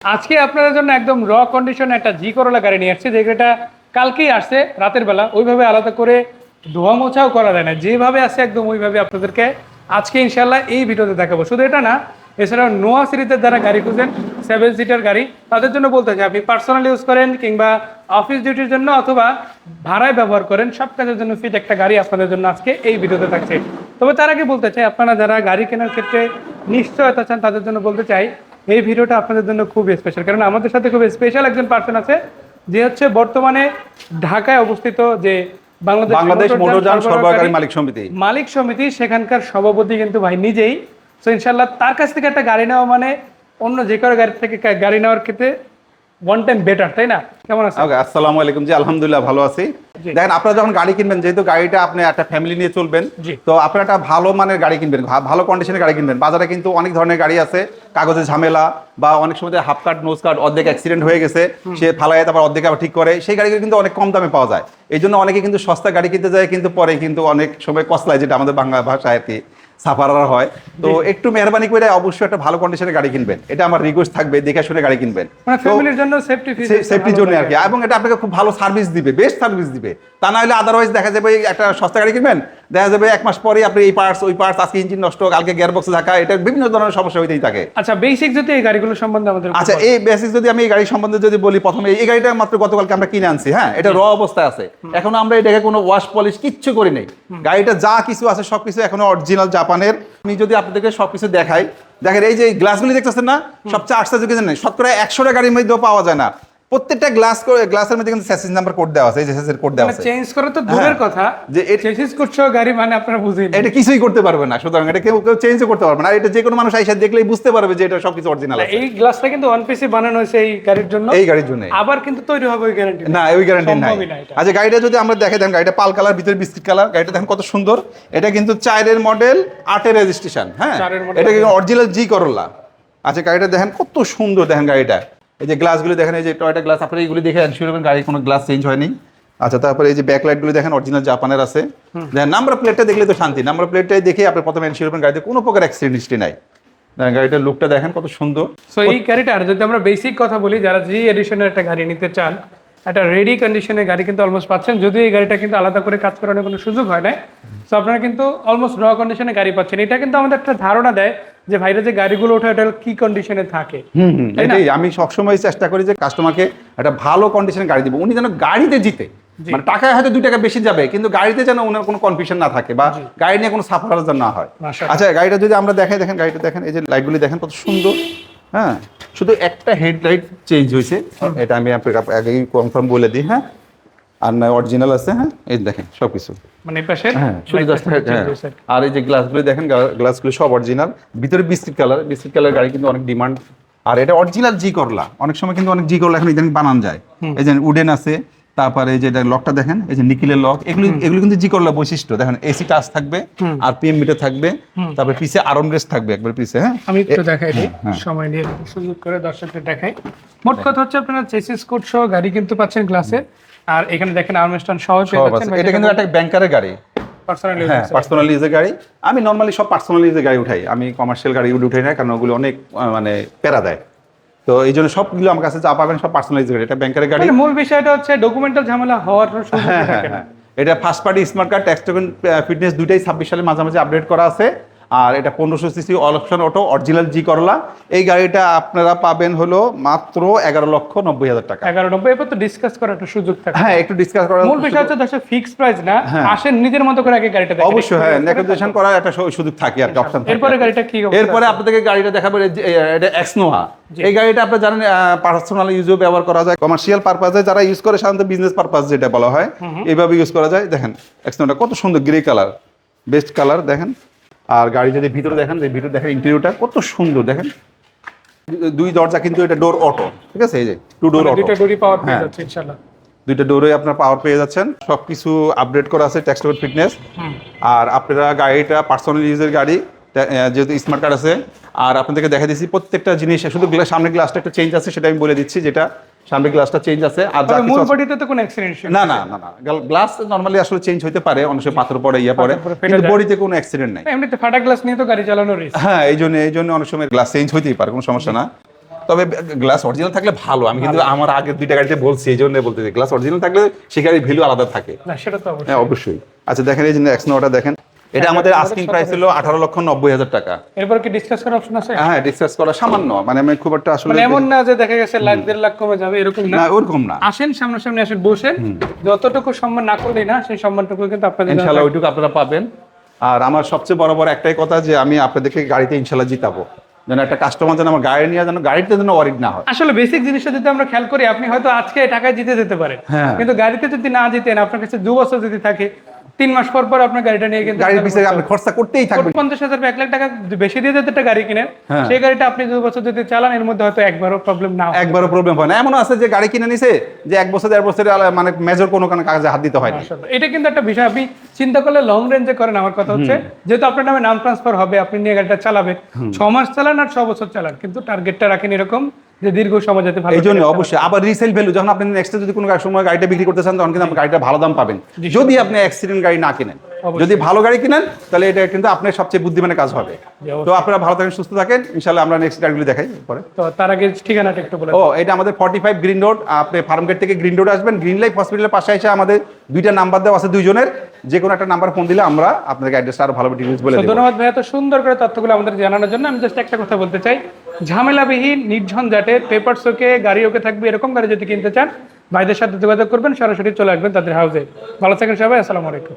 আজকে আপনাদের জন্য একদম র কন্ডিশন একটা জি করলা গাড়ি নিয়ে আসছে যে গাড়িটা কালকেই আসছে, রাতের বেলা। ওইভাবে আলাদা করে ধোয়া মোছাও করা যায় না। যেভাবে আছে একদম ওইভাবে আপনাদেরকে আজকে ইনশাল্লাহ এই ভিডিওতে দেখাবো। শুধু এটা না, এছাড়াও নোয়া সিরিজের যারা গাড়ি খুঁজেন সেভেন সিটার গাড়ি, তাদের জন্য বলতে চাই, আপনি পার্সোনাল ইউজ করেন কিংবা অফিস ডিউটির জন্য অথবা ভাড়ায় ব্যবহার করেন, সব কাজের জন্য ফিট একটা গাড়ি আপনাদের জন্য আজকে এই ভিডিওতে থাকছে। তবে তার আগে বলতে চাই, আপনারা যারা গাড়ি কেনার ক্ষেত্রে নিশ্চয়তা চান, তাদের জন্য বলতে চাই এই ভিডিওটা আপনাদের জন্য খুব স্পেশাল কারণ আমাদের সাথে খুব স্পেশাল একজন পার্সন আছে যে হচ্ছে বর্তমানে ঢাকায় অবস্থিত যে বাংলাদেশ বাংলাদেশ মোটরযান সরবরাহকারী মালিক সমিতি। মালিক সমিতি সেখানকার সভাপতি কিন্তু ভাই নিজেই। তো ইনশাল্লাহ তার কাছ থেকে একটা গাড়ি নেওয়া মানে অন্য যে কারও গাড়ি থেকে গাড়ি নেওয়ার ক্ষেত্রে ওয়ান টাইম বেটার তাই না? কেমন আছে ওকে আসসালামু আলাইকুম জি আলহামদুলিল্লাহ ভালো আছি। দেখেন আপনারা যখন গাড়ি কিনবেন যেহেতু গাড়িটা আপনি একটা ফ্যামিলি নিয়ে চলবেন তো আপনারা একটা ভালো মানের গাড়ি কিনবেন ভালো কন্ডিশনের গাড়ি কিনবেন। বাজারে কিন্তু অনেক ধরনের গাড়ি আছে কাগজের ঝামেলা বা অনেক সময় হাফ কাট নোজ কাট অর্ধেক অ্যাক্সিডেন্ট হয়ে গেছে সে ফালায় তারপর অর্ধেক আবার ঠিক করে সেই গাড়িগুলো কিন্তু অনেক কম দামে পাওয়া যায়। এই জন্য অনেকে কিন্তু সস্তা গাড়ি কিনতে যায় কিন্তু পরে কিন্তু অনেক সময় কসলায় যেটা আমাদের বাংলা ভাষায় আর কি। সাফারার হয়। তো একটু মেহরবানি করে অবশ্যই একটা ভালো কন্ডিশনের গাড়ি কিনবেন। এটা আমার রিকোয়েস্ট থাকবে দেখে শুনে গাড়ি কিনবেন। মানে ফ্যামিলির জন্য সেফটি সেফটির জন্য আর কি। এবং এটা আপনাকে খুব ভালো সার্ভিস দিবে বেস্ট সার্ভিস দিবে। তা না হলে আদারওয়াইজ দেখা যাবে একটা সস্তা গাড়ি কিনবেন দেখা যাবে এক মাস পরে আপনি এই পার্টস ওই পার্টস আজকে ইঞ্জিন নষ্ট কালকে গিয়ার বক্সে থাকা এটা বিভিন্ন ধরনের সমস্যা হইতেই থাকে। আচ্ছা বেসিক যদি এই গাড়িগুলো সম্বন্ধে আমাদের আচ্ছা এই বেসিস যদি আমি এই গাড়ি সম্বন্ধে যদি বলি প্রথমে এই গাড়িটা মাত্র গতকালকে আমরা কিনে আনছি হ্যাঁ? এটা র অবস্থায় আছে। এখন আমরা এটাকে কোনো ওয়াশ পলিশ কিচ্ছু করি নাই। গাড়িটা যা কিছু আছে সবকিছু এখনও অরিজিনাল জাপানের আমি যদি আপনাদেরকে সবকিছু দেখাই দেখেন এই যে গ্লাসগুলি দেখতেছেন না? সবচেয়ে আশ্চর্য কিছু নেই। শতকরা একশোটা গাড়ির মধ্যেও পাওয়া যায় না। প্রত্যেকটা গ্লাস গ্লাসের মধ্যে কিন্তু স্যাসিস নাম্বার কোড দেওয়া আছে এই কোড দেওয়া মানে আছে। চেঞ্জ করা তো দূরের হ্যাঁ। কথা। যে চেসিস করছ গাড়ি মানে আপনারা বুঝেই নেন। এটা কিছুই করতে পারবে না সুতরাং এটা কেউ কেউ চেঞ্জও করতে পারবে না। আর এটা যে কোনো মানুষ আইসা দেখলেই বুঝতে পারবে যে এটা সবকিছু অরিজিনাল আছে। এই গ্লাসটা কিন্তু ওয়ান পিসি বানানো হয়েছে এই গাড়ির জন্য। এই গাড়ির জন্য আবার কিন্তু তৈরি হবে ওই গ্যারান্টি না ওই গ্যারান্টি নাই। আচ্ছা গাড়িটা যদি আমরা দেখে দেন গাড়িটা পাল কালার ভিতরে বিস্কিট কালার গাড়িটা দেখেন কত সুন্দর। এটা কিন্তু চারের মডেল আটের রেজিস্ট্রেশন হ্যাঁ? এটা কিন্তু অরিজিনাল জি করলা আচ্ছা গাড়িটা দেখেন কত সুন্দর দেখেন গাড়িটা। এই যে গ্লাসগুলো দেখেন এই যে টয়টা গ্লাস আপনারা এইগুলি দেখে এনশিওর করবেন গাড়ির কোনো গ্লাস চেঞ্জ হয়নি। আচ্ছা তারপরে এই যে ব্যাকলাইটগুলো দেখেন অরিজিনাল জাপানের আছে। দেখেন নাম্বার প্লেটটা দেখলে তো শান্তি। নাম্বার প্লেটটাই দেখে আপনি প্রথমে এনশিওর করবেন গাড়িতে কোনো প্রকার অ্যাক্সিডেন্ট হিস্ট্রি নাই। গাড়িটার লুকটা দেখেন কত সুন্দর। সো এই গাড়িটার যদি আমরা বেসিক কথা বলি যারা জি এডিশনের একটা গাড়ি নিতে চান একটা রেডি কন্ডিশনের গাড়ি কিন্তু অলমোস্ট পাচ্ছেন। যদিও এই গাড়িটা কিন্তু আলাদা করে কাজ করানোর কোনো সুযোগ হয় না সো আপনারা কিন্তু অলমোস্ট র কন্ডিশনে গাড়ি পাচ্ছেন। এটা কিন্তু আমাদের একটা ধারণা দেয় যে ভাইরা যে গাড়িগুলো ওঠে ওটা কি কন্ডিশনে থাকে? এটাই আমি সবসময় চেষ্টা করি যে কাস্টমারকে একটা ভালো কন্ডিশনের গাড়ি দিব। উনি যেন গাড়িতে জিতে। মানে টাকায় হয়তো দুই টাকা বেশি যাবে কিন্তু গাড়িতে যেন ওনার কোনো কনফিউশন না থাকে বা গাড়ি নিয়ে কোনো সাফার যেন না হয়। আচ্ছা গাড়িটা যদি আমরা দেখাই দেখেন গাড়িটা দেখেন এই যে লাইটগুলি দেখেন কত সুন্দর। হ্যাঁ শুধু একটা হেডলাইট চেঞ্জ হয়েছে। এটা আমি আপনাকে আগেই কনফার্ম বলে দিই হ্যাঁ? আর না অরিজিনাল আছে হ্যাঁ? এই দেখেন সব কিছু মানে পাশে হ্যাঁ শুধু জাস্ট হ্যাঁ আর এই যে গ্লাসগুলো দেখেন গ্লাসগুলো সব অরিজিনাল ভিতরে বিস্কিট কালার বিস্কিট কালার গাড়ি কিন্তু অনেক ডিমান্ড আর এটা অরিজিনাল জি করলা অনেক সময় কিন্তু অনেক জি করলা এখন ইদানিং বানান যায়। এই যে উডেন আছে তারপরে যে লকটা দেখেন এই যে নিকিলের লক এগুলো এগুলো কিন্তু জি করলা বৈশিষ্ট্য। দেখেন এসি টাচ থাকবে আর পিএম মিটার থাকবে তারপরে পিছে আরম রেস থাকবে একবার পিছে হ্যাঁ? আমি একটু দেখাই দিই হ্যাঁ। সময় নিয়ে সুযোগ করে দর্শকদের দেখাই। মোট কথা হচ্ছে আপনারা চেসিস কোড সহ গাড়ি কিন্তু পাচ্ছেন গ্লাসে আর এখানে দেখেন আর্মস্টন সহ পেয়ে যাচ্ছেন এটা কিন্তু একটা ব্যাংকারের গাড়ি। পার্সোনালি হ্যাঁ পার্সোনাল ইউজের গাড়ি। আমি নর্মালি সব পার্সোনাল ইউজের গাড়ি উঠাই। আমি কমার্শিয়াল গাড়ি উঠাই না কারণ ওগুলো অনেক মানে প্যারা দেয়। তো এই জন্য সবগুলো আমার কাছে যা পাবেন সব পার্সোনালাইজ গাড়ি। এটা ব্যাংকের গাড়ি। মানে মূল বিষয়টা হচ্ছে ডকুমেন্টাল ঝামেলা হওয়ার হ্যাঁ হ্যাঁ হ্যাঁ। এটা first party smart card tax token fitness দুইটাই ছাব্বিশ সালের মাঝামাঝি আপডেট করা আছে। আর এটা পনেরোশো CC all option auto original G Corolla এই গাড়িটা আপনারা পাবেন হলো মাত্র এগারো লক্ষ নব্বই হাজার টাকা। এগারো নব্বই এরপর তো ডিসকাস করার একটা সুযোগ থাকে। হ্যাঁ একটু ডিসকাস করা মূল বিষয় হচ্ছে দর্শক ফিক্স প্রাইস না। আসেন নিজের মতো করে আগে গাড়িটা দেখেন। অবশ্যই হ্যাঁ নেগোসিয়েশন করার একটা সুযোগ থাকে আর অপশন এরপরে গাড়িটা কি এরপরে আপনাদেরকে গাড়িটা দেখাবো এটা এক্সনোহা এই গাড়িটা আপনারা জানেন পার্সোনাল ইউজও ব্যবহার করা যায়। কমার্শিয়াল পারপাসে যারা ইউজ করে সাধারণত বিজনেস পারপাস যেটা বলা হয় এইভাবে ইউজ করা যায়। দেখেন এক্সনোটা কত সুন্দর গ্রে কালার বেস্ট কালার দেখেন। আর গাড়ি যদি ভিতরে দেখেন যে ভিতরে দেখেন ইন্টেরিয়রটা কত সুন্দর দেখেন। দুই দরজা কিন্তু এটা ডোর অটো ঠিক আছে? এই যে টু ডোর অটো দুইটা ডোরি পাওয়ার পেয়ে হ্যাঁ। যাচ্ছে ইনশাআল্লাহ। দুইটা ডোরে আপনার পাওয়ার পেয়ে যাচ্ছেন। সবকিছু আপডেট করা আছে টেক্সট ফিটনেস আর আপনারা গাড়িটা পার্সোনাল ইউজের গাড়ি যেহেতু স্মার্ট কার্ড আছে। আর আপনাদেরকে দেখা দিচ্ছি প্রত্যেকটা জিনিস শুধু সামনের গ্লাসটা একটা চেঞ্জ আছে সেটা আমি বলে দিচ্ছি যেটা সামনের গ্লাসটা চেঞ্জ আছে আর যা মূল বডিতে তো কোনো অ্যাক্সিডেন্ট না না না না। গ্লাস নর্মালি আসলে চেঞ্জ হতে পারে অনেক সময় পাথর পরে ইয়ে ফেটে কিন্তু বডিতে কোনো অ্যাক্সিডেন্ট নাই। এমনিতে ফাটা গ্লাস নিয়ে তো গাড়ি চালানো রিস্ক হ্যাঁ এই জন্য এই জন্য অনেক সময় গ্লাস চেঞ্জ হতেই পারে কোনো সমস্যা না। তবে গ্লাস অরিজিনাল থাকলে ভালো আমি কিন্তু আমার আগের দুইটা গাড়িতে বলছি এই জন্য বলতে গ্লাস অরিজিনাল থাকলে সেই গাড়ির ভ্যালু আলাদা থাকে। না সেটা তো অবশ্যই হ্যাঁ অবশ্যই। আচ্ছা দেখেন এই যে এক্সনোটা দেখেন। এটা আমাদের আস্কিং প্রাইস ছিল আঠারো লক্ষ নব্বই হাজার টাকা। এরপর কি ডিসকাস করার অপশন আছে? হ্যাঁ ডিসকাস করা সামান্য। মানে আমি খুব একটা আসলে মানে এমন না যে দেখা গেছে লাখ দেড় লাখ কমে যাবে এরকম না। না ওরকম না। আসেন সামনাসামনি আসেন বসেন। যতটুকু সম্মান না করলেই না সেই সম্মানটুকু কিন্তু আপনাদের জন্য ইনশাল্লাহ ওইটুকু আপনারা পাবেন। আর আমার সবচেয়ে বড় বড় একটাই কথা যে আমি আপনাদেরকে গাড়িতে ইনশাল্লাহ জিতাবো। যেন একটা কাস্টমার যেন আমার গাড়ি নিয়ে যেন গাড়িতে যেন অরিড না হয়। আসলে বেসিক জিনিসটা যদি আমরা খেয়াল করি আপনি হয়তো আজকে টাকায় জিতে যেতে পারেন। হ্যাঁ। কিন্তু গাড়িতে যদি না জিতেন আপনার কাছে দু বছর যদি থাকে তিন মাস পর পর আপনার গাড়িটা নিয়ে কিন্তু গাড়ির পিছনে আপনি খরচা করতেই থাকবেন। পঞ্চাশ হাজার এক লাখ টাকা বেশি দিয়ে যদি একটা গাড়ি কিনেন হ্যাঁ। সেই গাড়িটা আপনি দু বছর যদি চালান এর মধ্যে হয়তো একবারও প্রবলেম না। একবারও প্রবলেম হয় না। এমন আছে যে গাড়ি কিনে নিছে যে এক বছর দেড় বছরে মানে মেজর কোনো কোনো কাগজে হাত দিতে হয় না। এটা কিন্তু একটা বিষয়। আপনি চিন্তা করলে লং রেঞ্জে করেন আমার কথা হচ্ছে। যেহেতু আপনার নামে নাম ট্রান্সফার হবে আপনি নিয়ে গাড়িটা চালাবেন। ছ মাস চালান আর ছ বছর চালান কিন্তু টার্গেটটা রাখেন এরকম যে দীর্ঘ সময় যাতে ভালো এই জন্য অবশ্যই। আবার রিসেল ভ্যালু যখন আপনি নেক্সট যদি কোনো সময় গাড়িটা বিক্রি করতে চান তখন কিন্তু আপনি গাড়িটা ভালো দাম পাবেন। যদি আপনি অ্যাক্সিডেন্ট গাড়ি না কিনেন। যদি ভালো গাড়ি কিনেন তাহলে এটা কিন্তু আপনার সবচেয়ে বুদ্ধিমানের কাজ হবে। তো আপনারা ভালো থাকেন সুস্থ থাকেন। আমরা নেক্সট গাড়িগুলি দেখাই পরে। তো তার আগে ঠিকানাটা একটু বলে ও এটা আমাদের ফর্টি ফাইভ গ্রিন রোড আপনি ফার্ম গেট থেকে গ্রিন রোড আসবেন। গ্রিন লাইফ হসপিটালের পাশে এসে আমাদের দুইটা নাম্বার দেওয়া আছে দুইজনের। যে কোনো একটা নাম্বার ফোন দিলে আমরা আপনাদের অ্যাড্রেসটা আরও ভালো বলে দেবো। ধন্যবাদ ভাইয়া। তো সুন্দর করে তথ্যগুলো আমাদের জানানোর জন্য আমি জাস্ট একটা কথা বলতে চাই। ঝামেলাবিহীন নির্ঝঞ্ঝাটে পেপারস ওকে গাড়ি ওকে থাকবে, এরকম গাড়ি যদি কিনতে চান, ভাইদের সাথে যোগাযোগ করবেন, সরাসরি চলে আসবেন তাদের হাউসে ভালো থাকেন সবাই, আসসালামু আলাইকুম।